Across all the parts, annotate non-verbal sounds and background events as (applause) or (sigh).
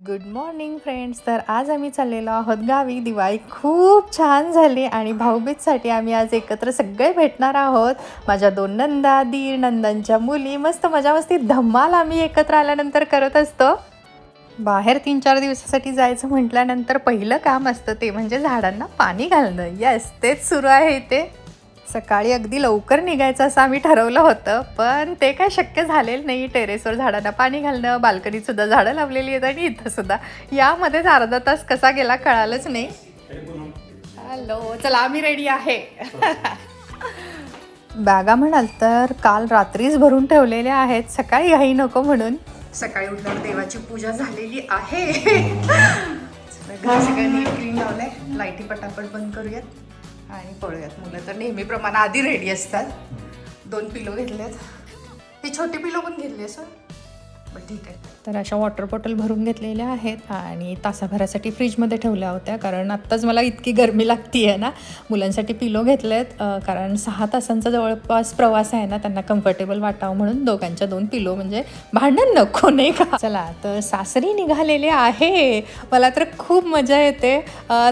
Good morning friends तर आज आम्ही चाललेलो आहोत गावी. दिवाळी खूप छान झाली आणि भाऊबीजसाठी आम्ही आज एकत्र सगळे भेटणार आहोत. माझ्या दोन नंदा दीर नंदांच्या मुली. मस्त मजा मस्ती. धम्माल आम्ही एकत्र आल्यानंतर करत असतो. बाहेर तीन चार दिवसासाठी जायचं म्हटल्यानंतर पहिलं काम असतं ते म्हणजे झाडांना पाणी घालणं. येस तेच सुरू आहे इथे सकाळी अगदी लवकर निघायचं असं आम्ही ठरवलं होतं पण ते काय शक्य झालेलं नाही. टेरेसवर झाडांना पाणी घालणं बाल्कनीत सुद्धा झाडं लावलेली आहेत आणि इथं सुद्धा. यामध्येच अर्धा तास कसा गेला कळालंच नाही. हॅलो चला आम्ही रेडी आहे. बॅगा म्हणाल तर काल रात्रीच भरून ठेवलेल्या आहेत. सकाळी घाई नको म्हणून. सकाळी उठल्यावर देवाची पूजा झालेली आहे. घरी (laughs) सगळं नीट क्लीन लावलंय. लाईटी पटापट बंद करूयात. आणि पळूयात मुलं. तर नेहमीप्रमाणे आधी रेडी असतात. दोन पिलो घेतल्यात ही छोटी पिलो पण घेतली सर बरं ठीक आहे. तर अशा वॉटर बॉटल भरून घेतलेल्या आहेत आणि तासाभरासाठी फ्रीजमध्ये ठेवल्या होत्या. कारण आत्ताच मला इतकी गरमी लागती आहे ना. मुलांसाठी पिलो घेतलेत आहेत कारण सहा तासांचा जवळपास प्रवास आहे ना त्यांना कम्फर्टेबल वाटावं म्हणून दोघांच्या दोन पिलो म्हणजे भांडण नको नाही का? चला तर सासरी निघालेले आहे. मला तर खूप मजा येते.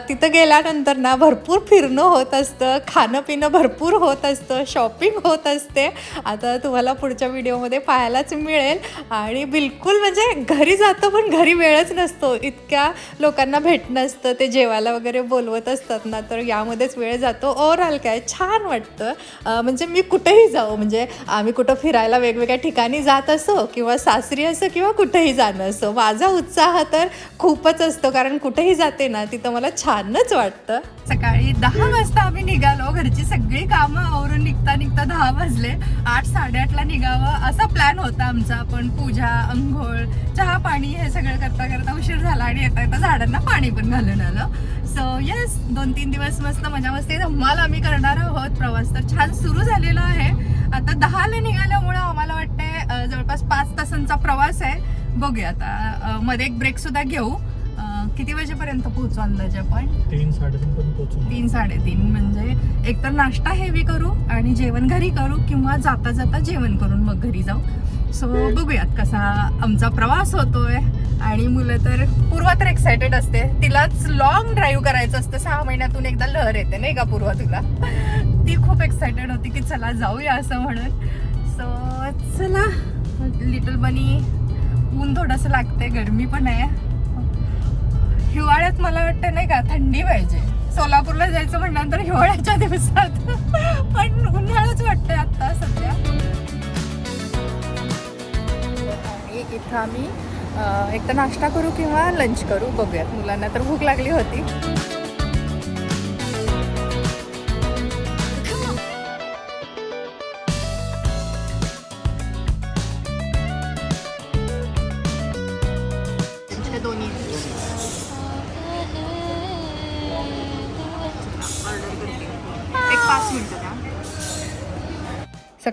तिथं गेल्यानंतर ना भरपूर फिरणं होत असतं खाणं पिणं भरपूर होत असतं शॉपिंग होत असते. आता तुम्हाला पुढच्या व्हिडिओमध्ये पाहायलाच मिळेल. आणि बिलकुल म्हणजे घरी जातो पण घरी वेळच नसतो. इतक्या लोकांना भेटणं असतं ते जेवायला वगैरे बोलवत असतात ना तर यामध्येच वेळ जातो. ओव्हरऑल काय छान वाटतं. म्हणजे मी कुठेही जाऊ म्हणजे आम्ही कुठं फिरायला वेगवेगळ्या ठिकाणी जात असो किंवा सासरी असो किंवा कुठेही जाणं असो माझा उत्साह तर खूपच असतो कारण कुठेही जाते ना तिथं मला छानच वाटतं. सकाळी दहा वाजता आम्ही निघालो घरची सगळी कामं आवरून निघता निघता दहा वाजले. आठ साडेआठला निघावं असा प्लॅन होता आमचा पण पूजा अंघोळ चहा पाणी हे सगळं करता करता उशीर झाला आणि येता येता झाडांना पाणी पण घालून आलं. सो येस दोन तीन दिवस मस्त मजा मस्ती. धम्माल आम्ही करणार आहोत. प्रवास तर छान सुरू झालेला आहे. आता दहाला निघाल्यामुळं आम्हाला वाटतंय जवळपास पाच तासांचा प्रवास आहे. बघूया आता मध्ये एक ब्रेक सुद्धा घेऊ. किती वाजेपर्यंत पोहोचू अंदाजे आपण? तीन साडेतीन पर्यंत पोहोचू. तीन साडेतीन. म्हणजे एकतर नाश्ता हेवी करू आणि जेवण घरी करू किंवा जाता जाता जेवण करून मग घरी जाऊ. सो बघूयात कसा आमचा प्रवास होतोय. आणि मुलं तर पूर्वा तर एक्सायटेड असते. तिलाच लॉंग ड्राईव्ह करायचं असतं. सहा महिन्यातून एकदा लहर येते नाही का पूर्वा तुला? ती खूप एक्सायटेड होती की चला जाऊया असं म्हणून. सो चला. लिटल बनी ऊन थोडंसं लागतंय गरमी पण आहे. हिवाळ्यात मला वाटतं नाही का थंडी पाहिजे. सोलापूरला जायचं म्हणलं तर हिवाळ्याच्या दिवसात. पण उन्हाळाच वाटतंय आता सध्या. आणि इथं आम्ही एकतर एक तर नाश्ता करू किंवा लंच करू बघूयात. मुलांना तर भूक लागली होती.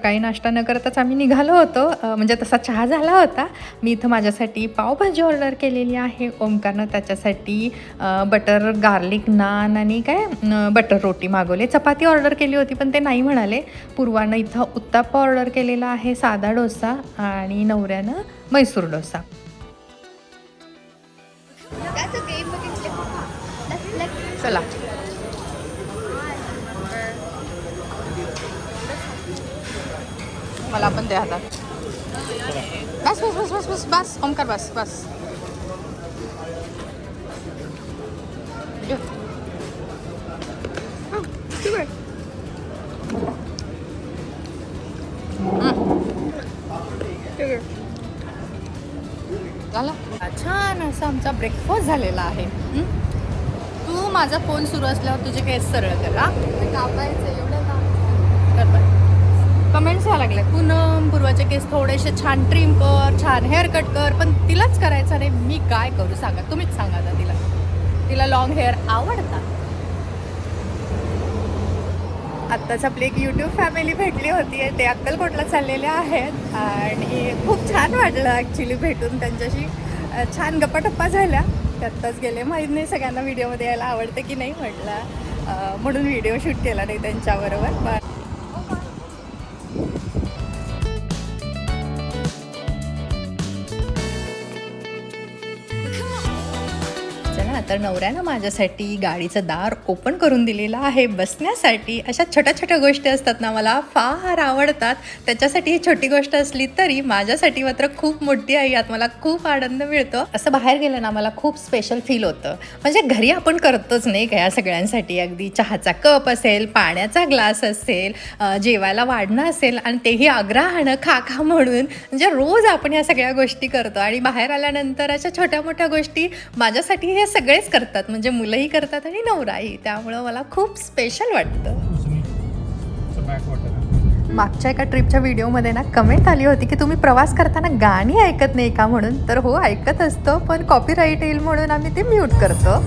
सकाळी नाश्ता न करताच आम्ही निघालो होतो. म्हणजे तसा चहा झाला होता. मी इथं माझ्यासाठी पावभाजी ऑर्डर केलेली आहे. ओमकारनं त्याच्यासाठी बटर गार्लिक नान आणि काय बटर रोटी मागवले. चपाती ऑर्डर केली होती पण ते नाही म्हणाले. पूर्वानं इथं उत्ताप्पा ऑर्डर केलेला आहे साधा डोसा आणि नवऱ्यानं मैसूर डोसा. चला. मला पण द्या हातात. बस बस बस बस बस बस ओमकार बस बस. झाला? छान असा आमचा ब्रेकफास्ट झालेला आहे? तू माझा फोन सुरू असल्यावर तुझे केस सरळ कर कापायचं एवढं काम. करताय कमेंट्स व्हायला लागल्या पूनम पूर्वाचे केस थोडेसे छान ट्रिम कर छान हेअर कट कर पण तिलाच करायचं नाही. मी काय करू सांगा? तुम्हीच सांगा आता तिला. तिला लॉंग हेअर आवडतात. आत्ताच आपली एक यूट्यूब फॅमिली भेटली होती. ते अक्कलकोटला चाललेले आहेत. आणि खूप छान वाटलं ॲक्च्युली भेटून त्यांच्याशी. छान गप्पाटप्पा झाल्या. त्यातच गेले. माहीत नाही सगळ्यांना व्हिडिओमध्ये यायला आवडते की नाही म्हटलं. म्हणून व्हिडिओ शूट केला नाही त्यांच्याबरोबर. तर नवऱ्यानं माझ्यासाठी गाडीचं दार ओपन करून दिलेलं आहे. बसण्यासाठी अशा छोट्या छोट्या गोष्टी असतात ना मला फार आवडतात. त्याच्यासाठी ही छोटी गोष्ट असली तरी माझ्यासाठी मात्र खूप मोठी आहे यात मला खूप आनंद मिळतो. असं बाहेर गेलं ना मला खूप स्पेशल फील होतं. म्हणजे घरी आपण करतोच नाही का या सगळ्यांसाठी. अगदी चहाचा कप असेल पाण्याचा ग्लास असेल जेवायला वाढणं असेल आणि तेही आग्रहानं खा खा म्हणून. म्हणजे रोज आपण या सगळ्या गोष्टी करतो आणि बाहेर आल्यानंतर अशा छोट्या मोठ्या गोष्टी माझ्यासाठी हे सगळेच करतात. म्हणजे मुलंही करतात आणि नवराही. त्यामुळं मला खूप स्पेशल वाटतं. मागच्या एका ट्रिपच्या व्हिडिओमध्ये ना कमेंट आली होती की तुम्ही प्रवास करताना गाणी ऐकत नाही का म्हणून? तर हो ऐकत असतो पण कॉपीराईट येईल म्हणून आम्ही ते म्यूट करतो.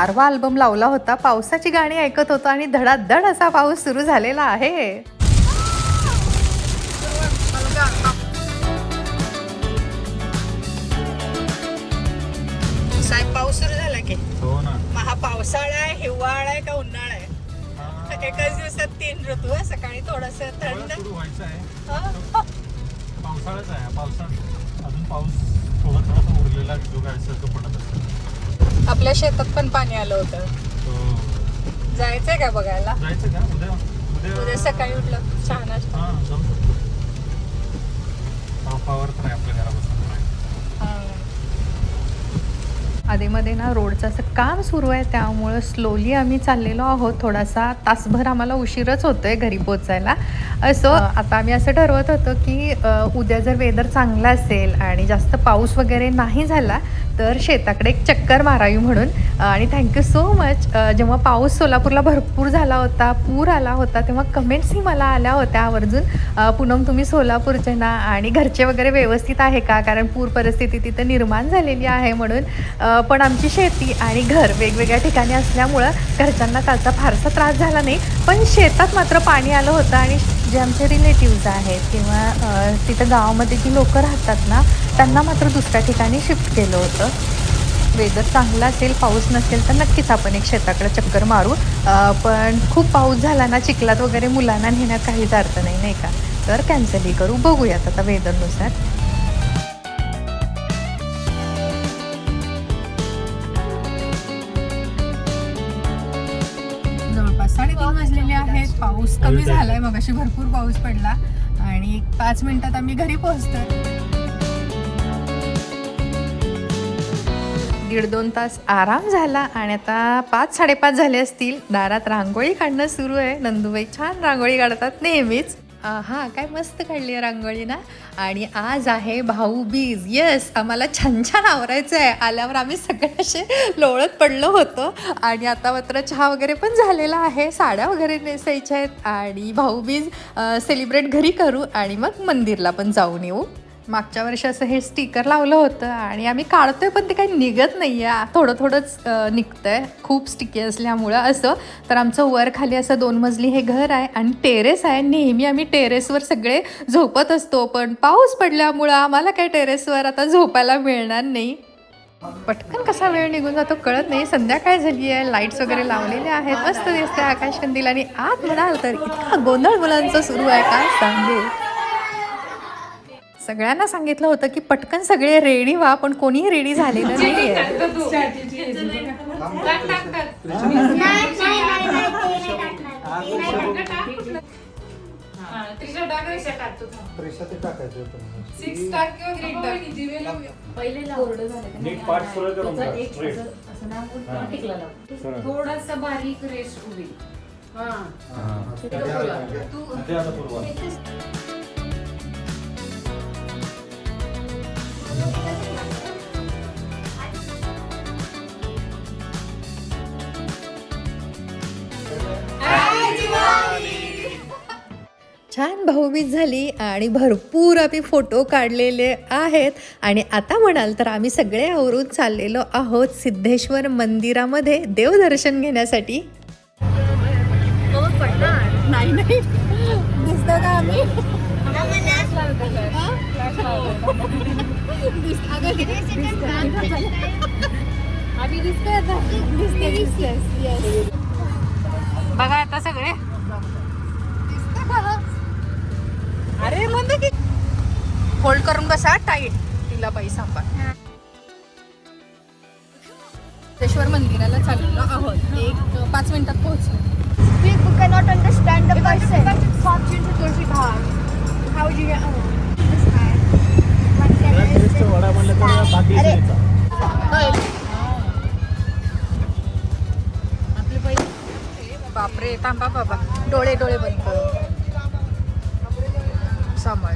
गारवा अल्बम लावला होता. पावसाची गाणी ऐकत होतो आणि धडाधड असा पाऊस सुरू झालेला आहे. साहेब पाऊस सुरू झाला की? हो ना. पावसाळा आहे हिवाळा आहे का उन्हाळा आहे? एकाच दिवसात तीन ऋतू आहे सकाळी थोडस थंड. पावसाळाच आहे पावसात अजून पाऊस थोडा थोडासा उरलेला जोगायसारखं पडत असतं आपल्या शेतात पण पाणी आलं होतं. तो जायचंय का बघायला? जायचं का? उद्या सकाळी उठलं. छान असतं. हा जाऊ शकतो पावर तर आहे आपल्या घरापासून आधीमध्ये ना रोडचं असं काम सुरू आहे त्यामुळं स्लोली आम्ही चाललेलो आहोत. थोडासा तासभर आम्हाला उशीरच होतोय घरी पोचायला असो आता आम्ही असं ठरवत होतो की अ, उद्या जर वेदर चांगला असेल आणि जास्त पाऊस वगैरे नाही झाला तर शेताकडे एक चक्कर मारावी म्हणून. आणि थँक्यू सो मच जेव्हा पाऊस सोलापूरला भरपूर झाला होता पूर आला होता तेव्हा कमेंट्सही मला आल्या होत्या आवर्जून. पुनम पूनम तुम्ही सोलापूरचे ना आणि घरचे वगैरे व्यवस्थित आहे का? कारण पूर परिस्थिती तिथं निर्माण झालेली आहे म्हणून. पण आमची शेती आणि घर वेगवेगळ्या ठिकाणी असल्यामुळं घरच्यांना त्याचा फारसा त्रास झाला नाही. पण शेतात मात्र पाणी आलं होतं आणि जे आमचे रिलेटिव्ज आहेत किंवा तिथं गावामध्ये जी लोकं राहतात ना त्यांना मात्र दुसऱ्या ठिकाणी शिफ्ट केलं होतं. वेदर चांगला असेल पाऊस नसेल तर नक्कीच आपण एक शेताकडे चक्कर मारू. पण खूप पाऊस झाला ना चिखलात वगैरे मुलांना नेण्यात काहीच अर्थ नाही नाही का? तर कॅन्सलही करू. बघूयात आता वेदरनुसार आहेत पाऊस कमी झालाय मग अशी भरपूर पाऊस पडला. आणि पाच मिनिटात आम्ही घरी पोहोचतोय. दीड दोन तास आराम झाला आणि आता पाच साडेपाच झाले असतील. दारात रांगोळी काढणं सुरू आहे. नंदूबाई छान रांगोळी काढतात नेहमीच. हा काय मस्त काढली आहे रांगोळी ना? आणि आज आहे भाऊबीज येस आम्हाला छान छान आवरायचं आहे. आल्यावर आम्ही सगळे असे लोळत पडलो होतो. आणि आता मात्र चहा वगैरे पण झालेला आहे. साड्या वगैरे नेसायच्या आहेत. आणि भाऊबीज सेलिब्रेट घरी करू आणि मग मंदिरला पण जाऊन येऊ. मागच्या वर्षी असं हे स्टिकर लावलं होतं आणि आम्ही काढतोय पण ते काही निघत नाही आहे थोडं थोडंच निघतं आहे खूप स्टिकी असल्यामुळं असं. तर आमचं वर खाली असं दोन मजली हे घर आहे आणि टेरेस आहे. नेहमी आम्ही टेरेसवर सगळे झोपत असतो पण पाऊस पडल्यामुळं आम्हाला काय टेरेसवर आता झोपायला मिळणार नाही. पटकन कसा वेळ निघून जातो कळत नाही. संध्याकाळ झाली आहे. लाईट्स वगैरे लावलेले आहेत. मस्त दिसते आकाशकंदील आणि आत म्हणाल तर इतका गोंधळ मुलांचा सुरू आहे काय सांगू? सगळ्यांना सांगितलं होतं की पटकन सगळे रेडी व्हा पण कोणीही रेडी झालेलं straight. थोडासा बारीक रेस्ट उभी छान भाऊबीज झाली आणि भरपूर आम्ही फोटो काढलेले आहेत. आणि आता म्हणाल तर आम्ही सगळे आवरून चाललेलो आहोत सिद्धेश्वर मंदिरामध्ये देवदर्शन घेण्यासाठी. नाही नाही. दिसतो का आम्ही? बघा आता सगळे अरे म्हणते की होल्ड करून बसा टाईट तिला बाई सांभाळ सिद्धेश्वर मंदिराला चाललेलो आहोत एक पाच मिनिटात पोहोचलो cannot understand the person. How do you get on? This guy. टेस्टचा vada म्हणलं तर बाकी अरे. बापरे थांबा बाबा. डोळे डोळे बंद कर. सांभाळ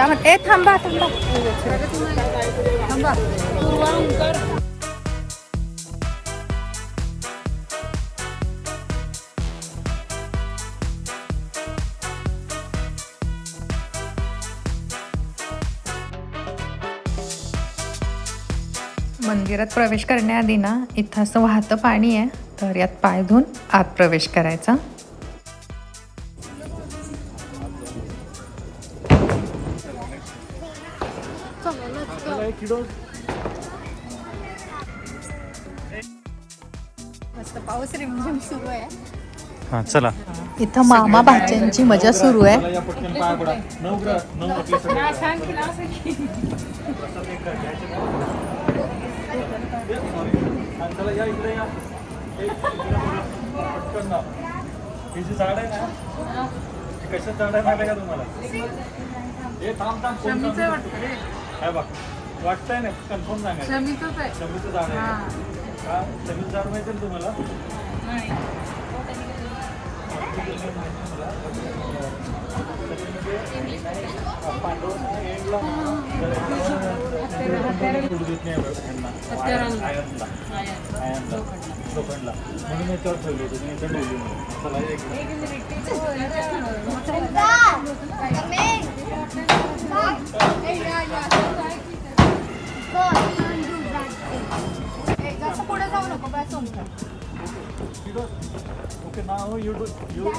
ए थांबा थांबा. थांबा. मंदिरात प्रवेश करण्याआधी ना इथं असं वाहतं पाणी आहे तर यात पाय धुवून आत प्रवेश करायचा. मस्त पाऊस रिमझिम सुरू आहे. हां चला. इथं मामा भाच्यांची मजा सुरू आहे. ही कशात झाड आहे माहिती आहे का तुम्हाला? हे. थांब थांब कोण थांब? काय बघ. वाटतंय ना कन्फर्म सांगायचं शमीचं झाड आहे का शमीचं झाड माहिती आहे ना तुम्हाला सोडू देत नाही यांना. आयर्न- आयर्नला. आयर्नला. लोखंडला. म्हणून याच्यावर ठेवली होती मी इथं ठेवली म्हणून. चला या इकडे. Come in. Hey, yeah, yeah. Okay now you do you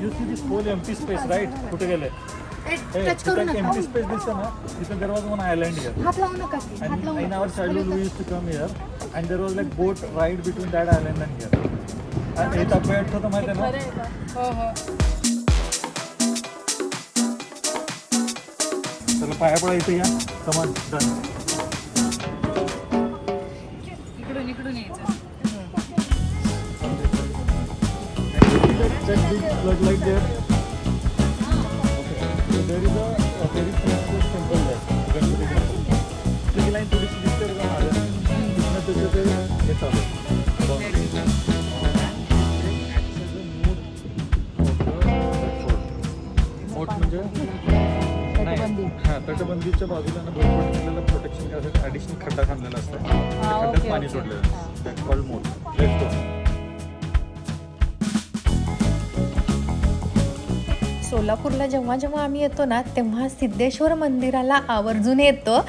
you see this whole empty space right कुठे गेले एम्प्टी स्पेस दिसतं ना तिथे there was one island here and in our childhood we use to come here and there was like boat ride between that island and here आणि येतात भेट होतं माहिती आहे ना हो हो पाया पडा इथे या कमान done that big floodlight there. Okay. So there is a, a very famous temple there. Ganpati temple. ती line थोडीशी दिसते बघा मागं. तिथनं त्याचं ते हे चालू. Fort म्हणजे नाही. हा तटबंदीच्या बाजूला ना भरपूर केलेलं प्रोटेक्शन करायसाठी ॲडिशनल खड्डा खांदलेला असतो त्या खड्ड्यात पाणी सोडलेलं दॅट कॉल्ड मोड लेट्स सोलापूरला जेव्हा जेव्हा आम्ही येतो ना तेव्हा सिद्धेश्वर मंदिराला आवर्जून येतो.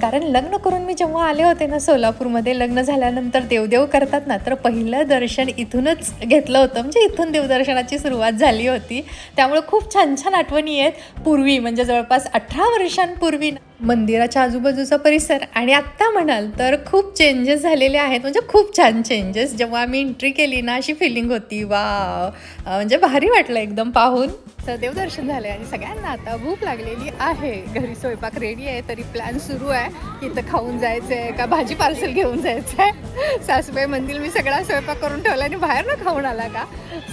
कारण लग्न करून मी जेव्हा आले होते ना सोलापूरमध्ये लग्न झाल्यानंतर देवदेव करतात ना तर पहिलं दर्शन इथूनच घेतलं होतं. म्हणजे इथून देवदर्शनाची सुरुवात झाली होती. त्यामुळे खूप छान छान आठवणी आहेत. पूर्वी म्हणजे जवळपास अठरा वर्षांपूर्वी मंदिराच्या आजूबाजूचा परिसर. आणि आत्ता म्हणाल तर खूप चेंजेस झालेले आहेत. म्हणजे खूप छान चेंजेस जेव्हा आम्ही एंट्री केली ना अशी फिलिंग होती. वा म्हणजे भारी वाटलं एकदम पाहून. तर देवदर्शन झालं आणि सगळ्यांना आता भूक लागलेली आहे. घरी स्वयंपाक रेडी आहे तरी प्लॅन सुरू आहे. इथं खाऊन जायचं आहे का भाजी पार्सल घेऊन जायचं आहे (laughs) सासूबाई मंदिर मी सगळा स्वयंपाक करून ठेवला आणि बाहेर ना खाऊन आला का?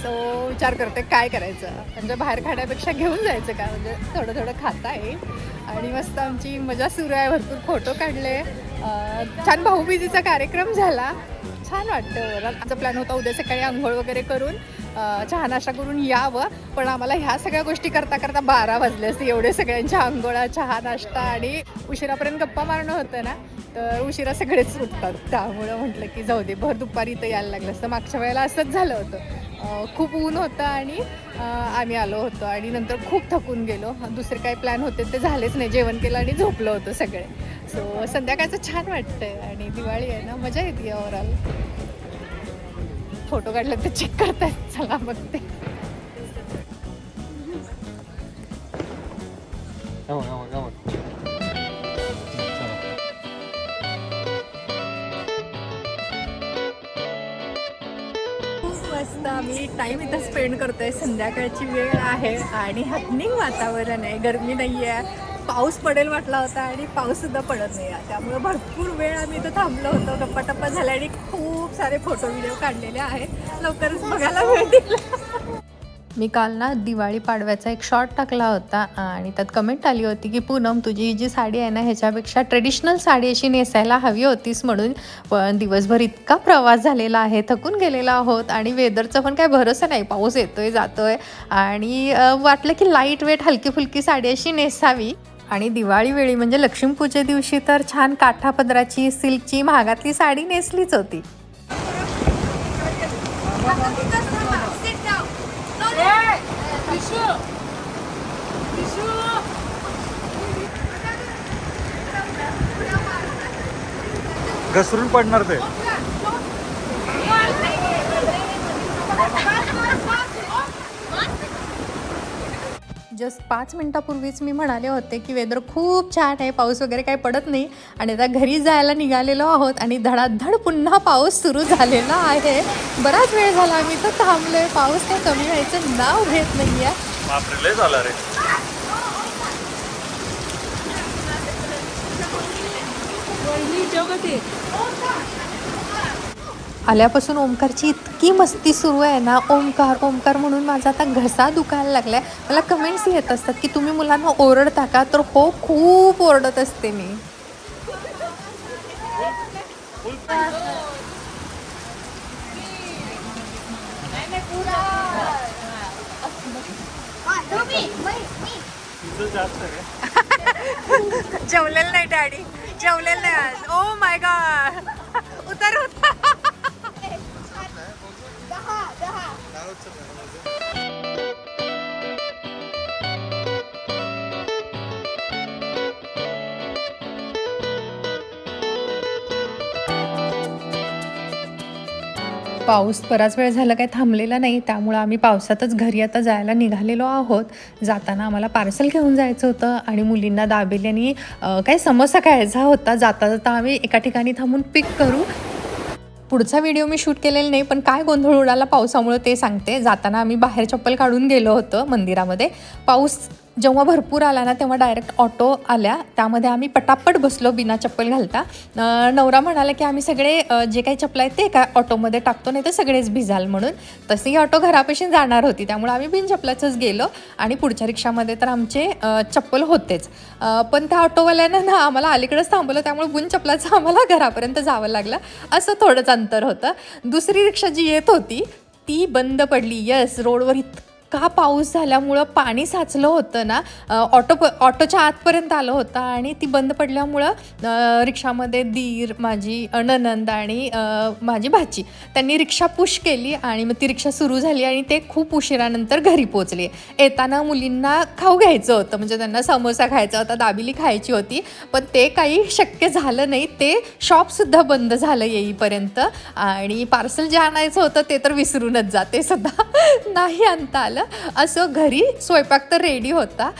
सो विचार करते काय करायचं? म्हणजे बाहेर खाण्यापेक्षा घेऊन जायचं का? म्हणजे थोडं थोडं खाता येईल. आणि मस्त आमची मजा सुरू आहे भरपूर फोटो काढले. छान भाऊबीजीचा कार्यक्रम झाला. छान वाटतं आमचा प्लॅन होता उद्या सकाळी आंघोळ वगैरे करून चहा नाश्ता करून यावं पण आम्हाला ह्या सगळ्या गोष्टी करता करता बारा वाजले असते. एवढे सगळ्यांच्या आंघोळा चहा नाश्ता आणि उशिरापर्यंत गप्पा मारणं होतं ना तर उशिरा सगळेच सुटतात त्यामुळं म्हटलं की जाऊ दे भर दुपारी इथं यायला लागलं असतं. मागच्या वेळेला असंच झालं होतं. खूप ऊन होतं आणि आम्ही आलो होतो आणि नंतर खूप थकून गेलो. दुसरे काही प्लॅन होते ते झालेच नाही. जेवण केलं आणि झोपलो होतो सगळे. सो संध्याकाळचं छान वाटतंय आणि दिवाळी आहे ना मजा येते ओव्हरऑल फोटो काढले तर चेक करतात. चला मग Come मी टाईम इथं स्पेंड करतोय. संध्याकाळची वेळ आहे आणि हॅपनिंग वातावरण आहे. गरमी नाही आहे पाऊस पडेल वाटला होता आणि पाऊस सुद्धा पडत नाही आहे. त्यामुळे भरपूर वेळ आम्ही इथं थांबलो होतो. गप्पा टप्पा झाल्या आणि खूप सारे फोटो व्हिडिओ काढलेले आहेत. लवकरच बघायला मिळतील. मी काल ना दिवाळी पाडव्याचा एक शॉर्ट टाकला होता आणि त्यात कमेंट आली होती की पूनम तुझी जी साडी आहे ना ह्याच्यापेक्षा ट्रेडिशनल साडी अशी नेसायला हवी होतीस म्हणून पण दिवसभर इतका प्रवास झालेला आहे थकून गेलेला आहोत आणि वेदरचं पण काय भरोसा नाही. पाऊस येतोय जातोय आणि वाटलं की लाइट वेट हलकी फुलकी साडी अशी नेसावी आणि दिवाळीवेळी म्हणजे लक्ष्मीपूजे दिवशी तर छान काठा पदराची सिल्कची महागातली साडी नेसलीच होती. घसरून पडणार ते. जस्ट पाच मिनटापूर्वीच मी म्हणाले होते की वेदर खूप छान आहे पाऊस वगैरे काही पडत नाही. आणि आता घरी जायला निघालेलो आहोत आणि धडाधड पुन्हा पाऊस सुरू झालेला आहे. बराच वेळ झाला आम्ही तर थांबलोय. पाऊस काही कमी व्हायचं नाव घेत नाही आहे आल्यापासून ओमकारची इतकी मस्ती सुरू आहे ना ओमकार ओमकार म्हणून माझा आता घसा दुखायला लागलाय. मला कमेंट्स येत असतात की तुम्ही मुलांना ओरडता का? तर हो खूप ओरडत असते मी. जेवलेलं नाही डॅडी. जेवलेलं नाही आज. ओ माय गॉड उतर. पाऊस बराच वेळ झाला काही थांबलेला नाही त्यामुळं आम्ही पावसातच घरी आता जायला निघालेलो आहोत. जाताना आम्हाला पार्सल घेऊन जायचं होतं आणि मुलींना दाबेल्यानी काही समोसा खायचा होता. जाता जाता आम्ही एका ठिकाणी थांबून पिक करू. पुढचा व्हिडिओ मी शूट केलेला नाही पण काय गोंधळ उडाला पावसामुळे ते सांगते. जाताना आम्ही बाहेर चप्पल काढून गेलो होतो मंदिरामध्ये. पाऊस जेव्हा भरपूर आला ना तेव्हा डायरेक्ट ऑटो आल्या. त्यामध्ये आम्ही पटापट बसलो बिना चप्पल घालता. नवरा म्हणाला की आम्ही सगळे जे काही चप्पल आहेत ते एका ऑटोमध्ये टाकतो नाही तर सगळेच भिजाल म्हणून. तशी ऑटो घरापाशी जाणार होती. त्यामुळे आम्ही बिन चप्पलाचंच गेलो आणि पुढच्या रिक्षामध्ये तर आमचे चप्पल होतेच. पण त्या ऑटोवाल्यानं ना आम्हाला अलीकडेच थांबवलं. त्यामुळे बिन चप्पलाचं आम्हाला घरापर्यंत जावं लागलं. असं थोडंच अंतर होतं. दुसरी रिक्षा जी येत होती ती बंद पडली. यस रोडवर इतकं पाऊस झाल्यामुळं पाणी साचलं होतं ना ऑटो प ऑटोच्या आतपर्यंत आलं होतं आणि ती बंद पडल्यामुळं रिक्षामध्ये दीर माझी अननंद ननंद आणि माझी भाची त्यांनी रिक्षा पुश केली आणि मग ती रिक्षा सुरू झाली आणि ते खूप उशिरानंतर घरी पोचले येताना मुलींना खाऊ घ्यायचं होतं म्हणजे त्यांना समोसा खायचा होता दाबिली खायची होती पण ते काही शक्य झालं नाही. ते शॉपसुद्धा बंद झालं येईपर्यंत आणि पार्सल जे आणायचं होतं ते तर विसरूनच जाते सुद्धा (laughs) नाही आणता आलं. असं घरी स्वयंपाक तर रेडी होता.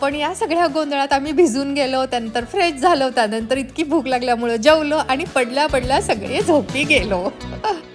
पण या सगळ्या गोंधळात आम्ही भिजून गेलो त्यानंतर फ्रेश झालो त्यानंतर इतकी भूक लागल्यामुळं जेवलो आणि पडल्या पडल्या सगळे झोपी गेलो. (laughs)